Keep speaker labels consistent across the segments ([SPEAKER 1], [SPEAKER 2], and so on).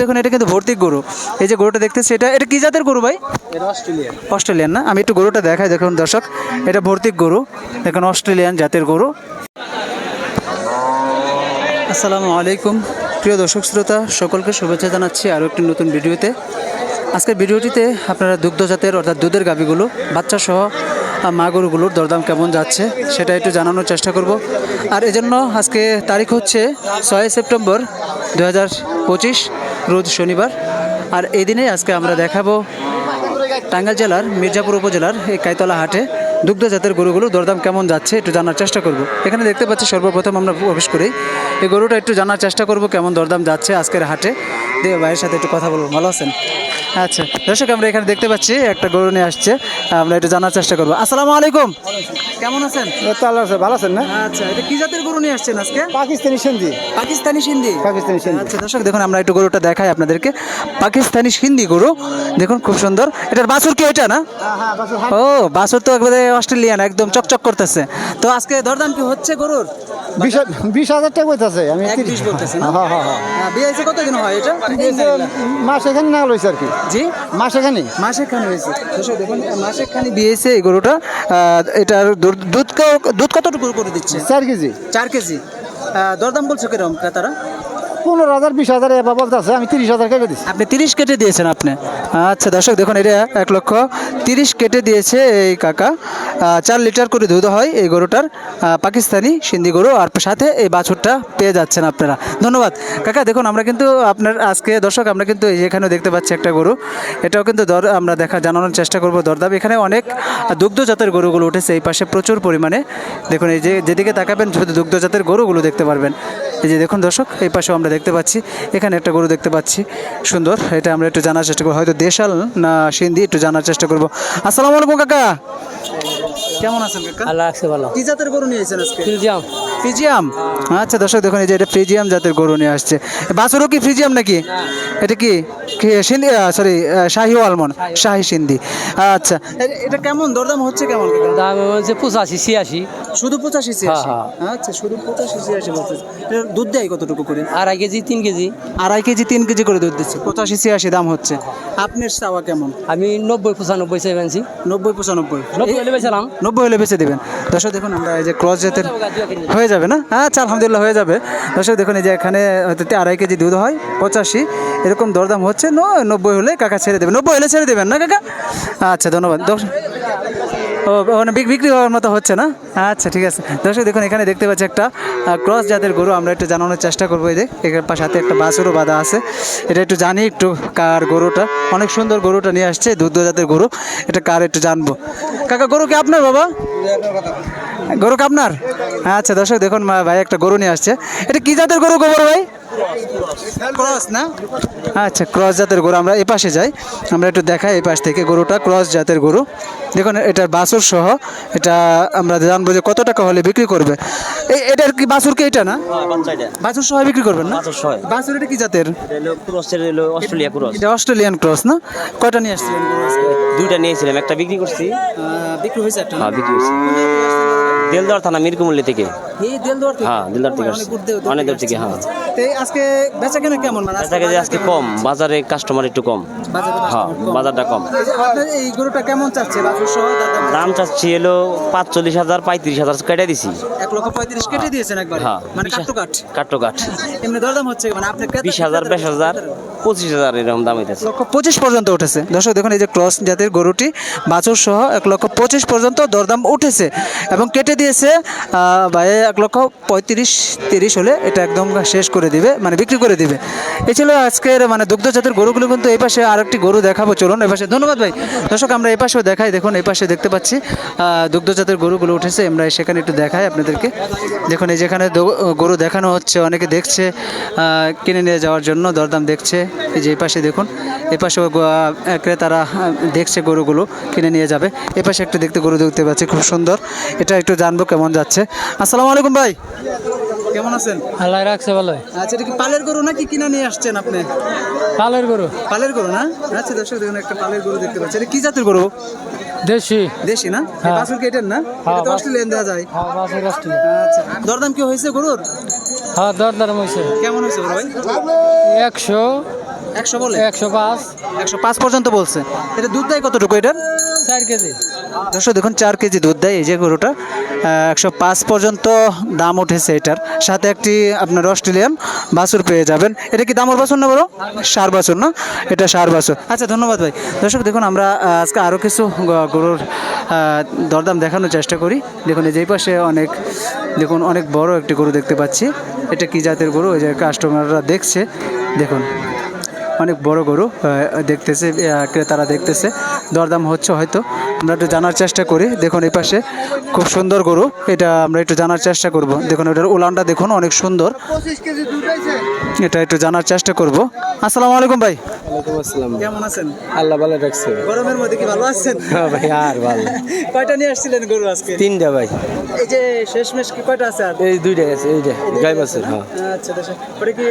[SPEAKER 1] দেখুন এটা কিন্তু ভর্তি গরু। এই যে গরুটা দেখতেছি এটা এটা কি জাতের গরু ভাই?
[SPEAKER 2] এটা অস্ট্রেলিয়া
[SPEAKER 1] অস্ট্রেলিয়ান না? আমি একটু গরুটা দেখাই দেখুন দর্শক। এটা ভর্তিক গরু। দেখুন অস্ট্রেলিয়ান জাতের গরু। আসসালামু আলাইকুম। প্রিয় দর্শক শ্রোতা সকলকে শুভেচ্ছা জানাচ্ছি আরও একটি নতুন ভিডিওতে। আজকের ভিডিওটিতে আপনারা দুগ্ধ জাতের অর্থাৎ দুধের গাভিগুলো বাচ্চা সহ আহ, মা গরুগুলোর দরদাম কেমন যাচ্ছে সেটা একটু জানানোর চেষ্টা করব। আর এজন্য আজকে তারিখ হচ্ছে ছয় সেপ্টেম্বর দু রোজ শনিবার। আর এই দিনে আজকে আমরা দেখাবো টাঙ্গাইল জেলার মির্জাপুর উপজেলার এই কাইতলা হাটে দুগ্ধ জাতের গরুগুলো দরদাম কেমন যাচ্ছে একটু জানার চেষ্টা করব। এখানে দেখতে পাচ্ছি সর্বপ্রথম আমরা প্রবেশ করি। এই গরুটা একটু জানার চেষ্টা করব কেমন দরদাম যাচ্ছে আজকের হাটে। দিয়ে ভাইয়ের সাথে একটু কথা বলব। ভালো আছেন? আচ্ছা দর্শক আমরা এখানে দেখতে পাচ্ছি একটা গরু নিয়ে আসছে। আমরা এটা জানার চেষ্টা করব। আসসালামু আলাইকুম। কেমন আছেন?
[SPEAKER 2] ভালো আছেন না?
[SPEAKER 1] আচ্ছা এটা কি জাতের গরু নিয়ে আসছেন আজকে?
[SPEAKER 2] পাকিস্তানি সন্ধি।
[SPEAKER 1] পাকিস্তানি সিন্ধি।
[SPEAKER 2] পাকিস্তানি সিন্ধি।
[SPEAKER 1] আচ্ছা দর্শক দেখুন আমরা একটু গরুটা দেখাই আপনাদেরকে। পাকিস্তানি সিন্ধি গরু। দেখুন খুব সুন্দর। এটার বাছুর কি এটা না? ও বাছুর তো একবারে অস্ট্রেলিয়ান একদম চকচক করতেছে। তো আজকে দরদাম কি হচ্ছে গরুর?
[SPEAKER 2] বিশ বিশ হাজার টাকা বলতেছে আমি
[SPEAKER 1] বিশ বলতেছে
[SPEAKER 2] হ্যাঁ হ্যাঁ হ্যাঁ।
[SPEAKER 1] হ্যাঁ, বিয়ে কতদিন হয় এটা?
[SPEAKER 2] মাস এখানে না লইছে আর কি।
[SPEAKER 1] জি মাসেখানি? মাসেখানি হয়েছে। দর্শক দেখুন মাসেখানি বিয়েছে এই গরুটা আহ, এটার দুধ- দুধ কতটুকু করে দিচ্ছে?
[SPEAKER 2] চার কেজি।
[SPEAKER 1] চার কেজি। আহ, দরদাম বলছো কীরকম ক্রেতারা?
[SPEAKER 2] পনেরো হাজার, বিশ হাজার এবার বলতেছে আমি তিরিশ হাজার কেটে দিচ্ছি
[SPEAKER 1] আপনি তিরিশ কেটে দিয়েছেন আপনি। আচ্ছা দর্শক, দেখুন, এটা এক লক্ষ তিরিশ কেটে দিয়েছে এই কাকা। চার লিটার করে দুধ হয় এই গরুটার। পাকিস্তানি সিন্ধি গরু, আর সাথে এই বাছুরটা পেয়ে যাচ্ছেন আপনারা। ধন্যবাদ। কাকা, দেখুন, আমরা কিন্তু আপনার আজকে, দর্শক, আমরা কিন্তু এখানেও দেখতে পাচ্ছি একটা গরু। এটাও কিন্তু দর, আমরা দেখা, জানানোর চেষ্টা করব দরদাম। এখানে অনেক দুগ্ধ জাতের গরুগুলো উঠেছে এই পাশে প্রচুর পরিমাণে। দেখুন, এই যে, যেদিকে তাকাবেন, শুধু দুগ্ধ জাতের গরুগুলো দেখতে পারবেন। এই যে দেখুন দর্শক এই পাশেও আমরা দেখতে পাচ্ছি এখানে একটা গরু দেখতে পাচ্ছি। সুন্দর এটা আমরা একটু জানার চেষ্টা করব। হয়তো দেশাল না সিন্ধি একটু জানার চেষ্টা করব। আসসালামু আলাইকুম কাকা। কেমন আছেন কাকা?
[SPEAKER 3] আল্লাহ রাখছে ভালো।
[SPEAKER 1] কি জাতের গরু নিয়েছেন আজকে?
[SPEAKER 3] ফিলজাম
[SPEAKER 1] ফ্রিজিয়াম? আচ্ছা দর্শক দেখুন এই যে এটা ফ্রিজিয়াম জাতের গরু নিয়ে আসছে। বাছুরও কি ফ্রিজিয়াম নাকি? এটা কি সিন্ধি সরি শাহি আলমন শাহি সিন্ধি। আচ্ছা এটা কেমন দরদাম হচ্ছে কেমন?
[SPEAKER 3] দাম হচ্ছে পঁচাশি ছিয়াশি।
[SPEAKER 1] শুধু পঁচাশি ছিয়াশি
[SPEAKER 3] হ্যাঁ,
[SPEAKER 1] আচ্ছা শুধু পঁচাশি ছিয়াশি বলতে দুধ দেয় কতটুকু করে?
[SPEAKER 3] আড়াই কেজি তিন কেজি।
[SPEAKER 1] আড়াই কেজি তিন কেজি করে দুধ দিচ্ছে। পঁচাশি ছিয়াশি দাম হচ্ছে। আপনার চাওয়া কেমন?
[SPEAKER 3] আমি নব্বই পঁচানব্বই চাই আনছি।
[SPEAKER 1] নব্বই পঁচানব্বই।
[SPEAKER 3] নব্বই হলে বেচালাম
[SPEAKER 1] নব্বই হলে বেঁচে দেবেন। দর্শক দেখুন আমরা এই যে ক্রস জাতের হয়ে যাবে না? আচ্ছা আলহামদুলিল্লাহ হয়ে যাবে। দর্শক দেখুন এই যে এখানে হয়তো আড়াই কেজি দুধ হয় পঁচাশি। এরকম দরদাম হচ্ছে। নব্বই হলে কাকা ছেড়ে দেবেন নব্বই হলে ছেড়ে দেবেন না কাকা? আচ্ছা ধন্যবাদ। দর্শক ও বিক- বিক্রি হওয়ার মতো হচ্ছে না? আচ্ছা ঠিক আছে। দর্শক দেখুন এখানে দেখতে পাচ্ছি একটা ক্রস জাতের গরু। আমরা একটু জানানোর চেষ্টা করব এই যে এখানে সাথে একটা বাছুরও বাঁধা আছে। এটা একটু জানি একটু কার গরুটা। অনেক সুন্দর গরুটা নিয়ে আসছে দুধ জাতের গরু। এটা কার একটু জানব। কাকা গরু কি আপনার বাবা? গরু কি আপনার? আচ্ছা দর্শক দেখুন ভাই একটা গরু নিয়ে আসছে। এটা কি জাতের গরু গোবর ভাই? ক্রস না? আচ্ছা ক্রস জাতের গরু আমরা এই পাশে যাই। আমরা একটু দেখাই এই পাশ থেকে গরুটা ক্রস জাতের গরু। দেখুন এটার বাছুর সহ এটা আমরা জানব যে কত টাকা হলে বিক্রি করবে। এই এটার কি বাছুর কি এটা না? বাছুর সহ বিক্রি করবেন না?
[SPEAKER 4] বাছুর
[SPEAKER 1] এটা। কি জাতের?
[SPEAKER 4] অস্ট্রেলিয়া ক্রস
[SPEAKER 1] এটা অস্ট্রেলিয়ান ক্রস না? কয়টা নিয়ে আসছিলেন
[SPEAKER 4] দুইটা নিয়েছিলাম একটা বিক্রি করছি।
[SPEAKER 1] বিক্রি হয়েছে একটা
[SPEAKER 4] হ্যাঁ বিক্রি করছি দেলদর থানা মিরকুমল্লি থেকে।
[SPEAKER 1] এই দেলদুয়ার থেকে?
[SPEAKER 4] হ্যাঁ, দেলদুয়ার থেকে
[SPEAKER 1] অনেক দূর দিয়ে- দূর
[SPEAKER 4] অনেক দূর থেকে, হ্যাঁ।
[SPEAKER 1] তো আজকে বেচা কেনা কেমন? মানে
[SPEAKER 4] দেখা গেছে আজকে কম বাজারে কাস্টমার একটু কম। হ্যাঁ বাজারটা কম।
[SPEAKER 1] আপনার এই গরুটা কেমন চাচ্ছে? বাছুর সহ
[SPEAKER 4] দাম চাচ্ছি? এলো পাঁচচল্লিশ হাজার পঁয়ত্রিশ হাজার কেটে দিছি।
[SPEAKER 1] এক লক্ষ পঁয়ত্রিশ কেটে দিয়েছেন একবার?
[SPEAKER 4] হ্যাঁ।
[SPEAKER 1] মানে কাট এমনি দরদাম হচ্ছে মানে আপনি
[SPEAKER 4] বিশ হাজার বিশ হাজার পঁচিশ হাজার এরকম দাম হইতেছে।
[SPEAKER 1] লক্ষ পঁচিশ পর্যন্ত উঠেছে। দর্শক দেখুন এই যে ক্রস জাতের গরুটি বাছুর সহ এক লক্ষ পঁচিশ পর্যন্ত দরদাম উঠেছে। এবং কেটে দিয়েছে আহ, ভাই এক লক্ষ পঁয়ত্রিশ তিরিশ হলে এটা একদম শেষ করে দিবে মানে বিক্রি করে দিবে। এই ছিল আজকের মানে দুগ্ধ জাতের গরুগুলো কিন্তু এই পাশে আরেকটি গরু দেখাবো চলুন এই পাশে। ধন্যবাদ ভাই। দর্শক আমরা এই পাশেও দেখাই দেখুন এই পাশে দেখতে পাচ্ছি আহ, দুগ্ধ জাতের গরুগুলো উঠেছে আমরা সেখানে একটু দেখাই আপনাদেরকে। দেখুন এই যেখানে গরু দেখানো হচ্ছে অনেকে দেখছে কিনে নিয়ে যাওয়ার জন্য দরদাম দেখছে এই যে এই পাশে দেখুন এই পাশেও ক্রেতারা দেখছে গরুগুলো কিনে নিয়ে যাবে। এ পাশে একটু দেখতে গরু দেখতে পাচ্ছি খুব সুন্দর। এটা একটু জানব কেমন যাচ্ছে। আসসালামু আলাইকুম ভাই। কেমন আছেন?
[SPEAKER 3] আল্লাহ রাখছে ভালো
[SPEAKER 1] আচ্ছা এটা কি পালের গরু নাকি কিনে নিয়ে আসছেন আপনি?
[SPEAKER 3] কালের গরু।
[SPEAKER 1] পালের গরু না? আচ্ছা দর্শক দেখুন একটা পালের গরু দেখতে পাচ্ছি। এটা কি জাতের গরু?
[SPEAKER 3] দেশি।
[SPEAKER 1] দেশি না?
[SPEAKER 3] হ্যাঁ।
[SPEAKER 1] কি এটার না?
[SPEAKER 3] হ্যাঁ,
[SPEAKER 1] এটা অস্ট্রেলিয়ান দেওয়া যায়।
[SPEAKER 3] হ্যাঁ বাসের
[SPEAKER 1] আচ্ছা দরদাম কি হয়েছে গরুর?
[SPEAKER 3] হ্যাঁ দর দাম হয়েছে।
[SPEAKER 1] কেমন হয়েছে ভাই?
[SPEAKER 3] একশো।
[SPEAKER 1] একশো বলে?
[SPEAKER 3] একশো পাঁচ।
[SPEAKER 1] একশো পাঁচ পর্যন্ত বলছে। এটা দুধ দেয় কতটুকু এটার?
[SPEAKER 3] চার কেজি।
[SPEAKER 1] দর্শক দেখুন চার কেজি দুধ দেয় এই যে গরুটা। একশো পাঁচ পর্যন্ত দাম উঠেছে এটার। সাথে একটি আপনার অস্ট্রেলিয়ান বাছুর পেয়ে যাবেন। এটা কি দামর বাছুর না বড়? সার বাছুর না? এটা সার বাছুর। আচ্ছা ধন্যবাদ ভাই। দর্শক, দেখুন আমরা আজকে আরও কিছু গরুর দরদাম দেখানোর চেষ্টা করি। দেখুন, এই যে পাশে অনেক, দেখুন, অনেক বড় একটি গরু দেখতে পাচ্ছি। এটা কি জাতের গরু? ওই যে কাস্টমাররা দেখছে। দেখুন। অনেক বড় গরু দেখতেছে ক্রেতারা দেখতেছে। দরদাম হচ্ছে হয়তো। আমরা একটু জানার চেষ্টা করি। দেখুন এই পাশে খুব সুন্দর গরু। এটা আমরা একটু জানার চেষ্টা করব। দেখুন ওটার উলানটা দেখুন অনেক সুন্দর। এটা একটু জানার চেষ্টা করব। আসসালামু আলাইকুম ভাই।
[SPEAKER 5] ওয়ালাইকুম আসসালাম।
[SPEAKER 1] কেমন আছেন?
[SPEAKER 5] আল্লাহ ভালো রাখছে।
[SPEAKER 1] গরমের মধ্যে কি ভালো আছেন?
[SPEAKER 5] হ্যাঁ ভাই আর ভালো।
[SPEAKER 1] কয়টা নিয়ে আসছিলেন গরু আজকে?
[SPEAKER 5] তিনটা ভাই।
[SPEAKER 1] এই যে শেষমেশ কি কয়টা আছে আর?
[SPEAKER 5] এই দুইটা আছে এইটা গাই বাছুর হ্যাঁ।
[SPEAKER 1] আচ্ছা আচ্ছা। ওটা কি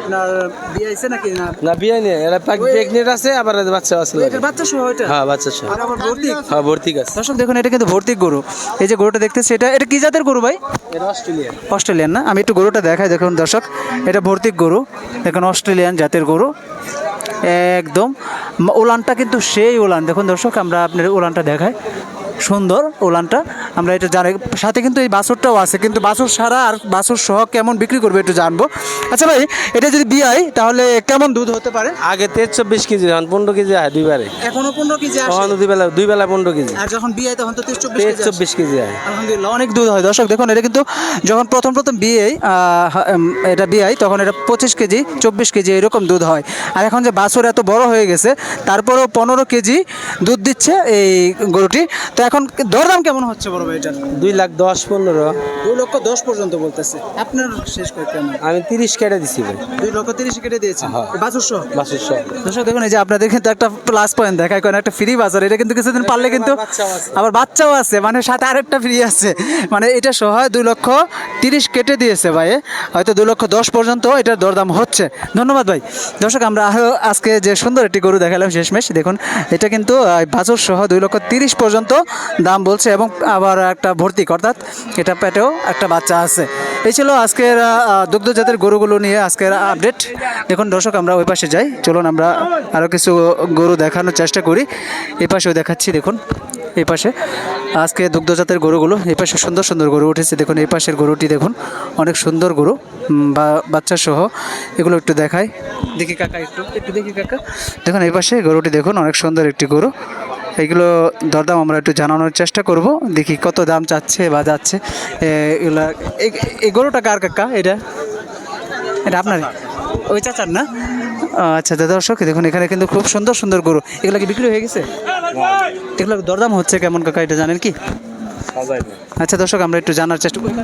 [SPEAKER 1] আপনার বিয়ে আছে নাকি না?
[SPEAKER 5] না বিয়ে নেই এরা প্রেগনেন্ট আছে আবার বাচ্চা আছে
[SPEAKER 1] বাচ্চা সহ ওইটা?
[SPEAKER 5] হ্যাঁ বাচ্চা সহ।
[SPEAKER 1] আর আবার ভর্তি?
[SPEAKER 5] হ্যাঁ ভর্তি আছে
[SPEAKER 1] দর্শক দেখুন এটা কিন্তু ভর্তি গরু। এই যে গরুটা দেখতেছি এটা এটা কি জাতের গরু ভাই?
[SPEAKER 5] এটা অস্ট্রেলিয়া
[SPEAKER 1] অস্ট্রেলিয়ান না? আমি একটু গরুটা দেখাই দেখুন দর্শক। এটা ভর্তি গরু দেখুন অস্ট্রেলিয়ান জাতের গরু। একদম। ওলানটা উলানটা কিন্তু সেই উলান। দেখুন দর্শক আমরা আপনার উলানটা দেখাই। সুন্দর উলানটা। আমরা এটা জানি। সাথে কিন্তু এই বাছুরটাও আছে কিন্তু বাছুর সারা আর বাছুর সহ কেমন বিক্রি করবে একটু জানব। আচ্ছা ভাই এটা যদি বিয়াই তাহলে কেমন দুধ হতে পারে?
[SPEAKER 5] আগে তেইশ চব্বিশ কেজি এখন পনেরো কেজি হয় দুইবারে
[SPEAKER 1] এখনও পনেরো কেজি
[SPEAKER 5] তখন দুই বেলা দুই বেলা পনেরো কেজি।
[SPEAKER 1] আর যখন বিয়ে তখন তো তেইশ চব্বিশ।
[SPEAKER 5] চব্বিশ কেজি হয়
[SPEAKER 1] আলহামদুলিল্লাহ অনেক দুধ হয়। দর্শক দেখুন এটা কিন্তু যখন প্রথম প্রথম বিয়ে এটা বিয়ে তখন এটা পঁচিশ কেজি চব্বিশ কেজি এরকম দুধ হয়। আর এখন যে বাছুর এত বড় হয়ে গেছে তারপরেও পনেরো কেজি দুধ দিচ্ছে এই গরুটি। তো এখন দরদাম কেমন হচ্ছে বড় ভাই এটা?
[SPEAKER 5] দুই লাখ দশ পনেরো।
[SPEAKER 1] দুই লক্ষ দশ পর্যন্ত বলতেছে। আপনার শেষ করতে
[SPEAKER 5] আমি তিরিশ কেটে দিছি ভাই।
[SPEAKER 1] দুই লক্ষ তিরিশ কেটে দিয়েছে? বাসুরশো সহ
[SPEAKER 5] বাছুর সহ
[SPEAKER 1] দর্শক দেখুন এই যে আপনাদের কিন্তু একটা প্লাস পয়েন্ট দেখায় কারণ একটা ফ্রি বাজার এটা কিন্তু কিছুদিন পারলে কিন্তু আবার বাচ্চাও আছে। মানে সাথে আরেকটা ফ্রি আছে। মানে এটা সহ দুই লক্ষ তিরিশ কেটে দিয়েছে ভাই। হয়তো দুই লক্ষ দশ পর্যন্ত এটার দরদাম হচ্ছে। ধন্যবাদ ভাই। দর্শক আমরা আরও আজকে যে সুন্দর একটি গরু দেখালাম শেষমেশ দেখুন এটা কিন্তু বাছুর সহ দুই লক্ষ তিরিশ পর্যন্ত দাম বলছে এবং আবার একটা ভর্তি অর্থাৎ এটা পেটেও একটা বাচ্চা আছে। এই ছিল আজকের আহ, দুগ্ধ জাতের গরুগুলো নিয়ে আজকের আপডেট। দেখুন দর্শক আমরা ওই পাশে যাই। চলুন আমরা আরও কিছু গরু দেখানোর চেষ্টা করি। এই পাশেও দেখাচ্ছি দেখুন। এই পাশে। আজকে দুগ্ধজাতের গরুগুলো এই পাশে সুন্দর সুন্দর গরু উঠেছে। দেখুন, এই পাশের গরুটি দেখুন, অনেক সুন্দর গরু বা বাচ্চা সহ এগুলো একটু দেখাই। দেখি কাকা একটু একটু দেখি কাকা। দেখুন, এই পাশে গরুটি দেখুন, অনেক সুন্দর একটি গরু। এইগুলো দরদাম আমরা একটু জানানোর চেষ্টা করব। দেখি কত দাম চাচ্ছে বা যাচ্ছে। এগুলো এই- এই গরুটা কার কাকা এটা? এটা আপনার? ওই চাচার না? আচ্ছা দাদা দর্শক, দেখুন, এখানে কিন্তু খুব সুন্দর সুন্দর গরু। এগুলো কি বিক্রি হয়ে গেছে? এগুলো দরদাম হচ্ছে কেমন কাকা এটা জানেন কি? আচ্ছা দর্শক আমরা একটু জানার চেষ্টা করি।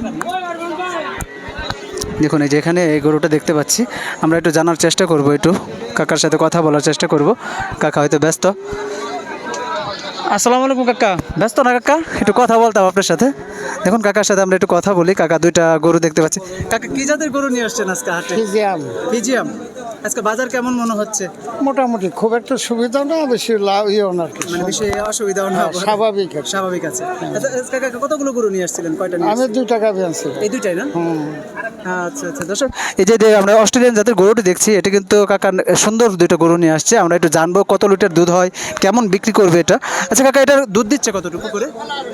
[SPEAKER 1] দেখুন এই যে এখানে এই গরুটা দেখতে পাচ্ছি। আমরা একটু জানার চেষ্টা করব একটু। কাকার সাথে কথা বলার চেষ্টা করব। কাকা হয়তো ব্যস্ত। আসসালামু আলাইকুম কাকা। ব্যস্ত না কাকা? একটু কথা বলতাম আপনার সাথে। দেখুন কাকার সাথে আমরা একটু কথা বলি। কাকা দুইটা গরু দেখতে পাচ্ছি। কাকা কি জাতের গরু নিয়ে আসছেন আজকে হাটে? ফিজিয়াম। ফিজিয়াম। আজকে বাজার কেমন মনে হচ্ছে?
[SPEAKER 2] মোটামুটি খুব একটা সুবিধা না বেশি লাভ ইয়েও না আর কি।
[SPEAKER 1] মানে বেশি অসুবিধাও না
[SPEAKER 2] হ্যাঁ, স্বাভাবিক আর কি।
[SPEAKER 1] স্বাভাবিক আছে। আচ্ছা আজকে কাকা কতগুলো গরু নিয়ে আসছিলেন? কয়টা নিয়ে
[SPEAKER 2] আমি দুই টাকা পেয়েছি
[SPEAKER 1] এই দুইটাই না? আচ্ছা আচ্ছা দর্শক এই যে যে আমরা অস্ট্রেলিয়ান জাতের গরুটি দেখছি এটা কিন্তু কাকা সুন্দর দুইটা গরু নিয়ে আসছে। আমরা একটু জানব কত লিটার দুধ হয় কেমন বিক্রি করবে এটা? আচ্ছা কাকা এটার দুধ দিচ্ছে কতটুকু করে?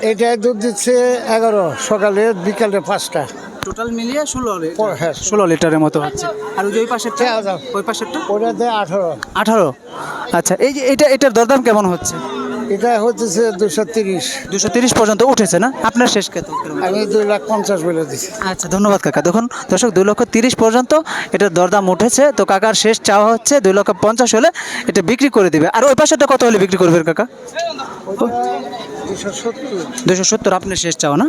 [SPEAKER 2] এটাই দুধ দিচ্ছে এগারো সকালে বিকালে পাঁচটা।
[SPEAKER 1] টোটাল মিলিয়ে ষোলো
[SPEAKER 2] হ্যাঁ।
[SPEAKER 1] ষোলো লিটারের মতো হচ্ছে আর ওই যে ওই পাশেরটা?
[SPEAKER 2] হ্যাঁ,
[SPEAKER 1] ওই পাশেরটা?
[SPEAKER 2] ওটা দেয় আঠারো।
[SPEAKER 1] আঠারো? আচ্ছা এই যে এটা এটার দরদাম কেমন হচ্ছে?
[SPEAKER 2] এটা হচ্ছে দুশো তিরিশ।
[SPEAKER 1] দুশো তিরিশ পর্যন্ত উঠেছে না? আপনার শেষ কত
[SPEAKER 2] আমি দুই লাখ পঞ্চাশ বলে দিছি।
[SPEAKER 1] আচ্ছা ধন্যবাদ কাকা। দেখুন দর্শক দুই লক্ষ তিরিশ পর্যন্ত এটার দরদাম উঠেছে। তো কাকার শেষ চাওয়া হচ্ছে দুই লক্ষ পঞ্চাশ হলে এটা বিক্রি করে দিবে। আর ওই পাশেরটা কত হলে বিক্রি করবে কাকা?
[SPEAKER 2] দুশো সত্তর
[SPEAKER 1] আপনার শেষ চাও না?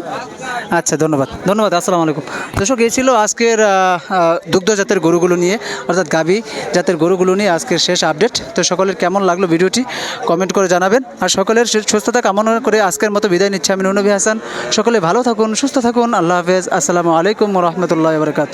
[SPEAKER 1] আচ্ছা ধন্যবাদ। ধন্যবাদ, আসসালামু আলাইকুম। দর্শক, এই ছিল আজকের দুগ্ধ জাতের গরুগুলো নিয়ে, অর্থাৎ গাবি জাতের গরুগুলো নিয়ে আজকের শেষ আপডেট। তো সকলের কেমন লাগল ভিডিওটি কমেন্ট করে জানাবেন। আর সকলের সুস্থতা কামনা করে আজকের মতো বিদায় নিচ্ছি আমি নবী হাসান। সকলে ভালো থাকুন, সুস্থ থাকুন। আল্লাহ হাফেজ। আসসালামু আলাইকুম রহমতুল্লাহ বারকাত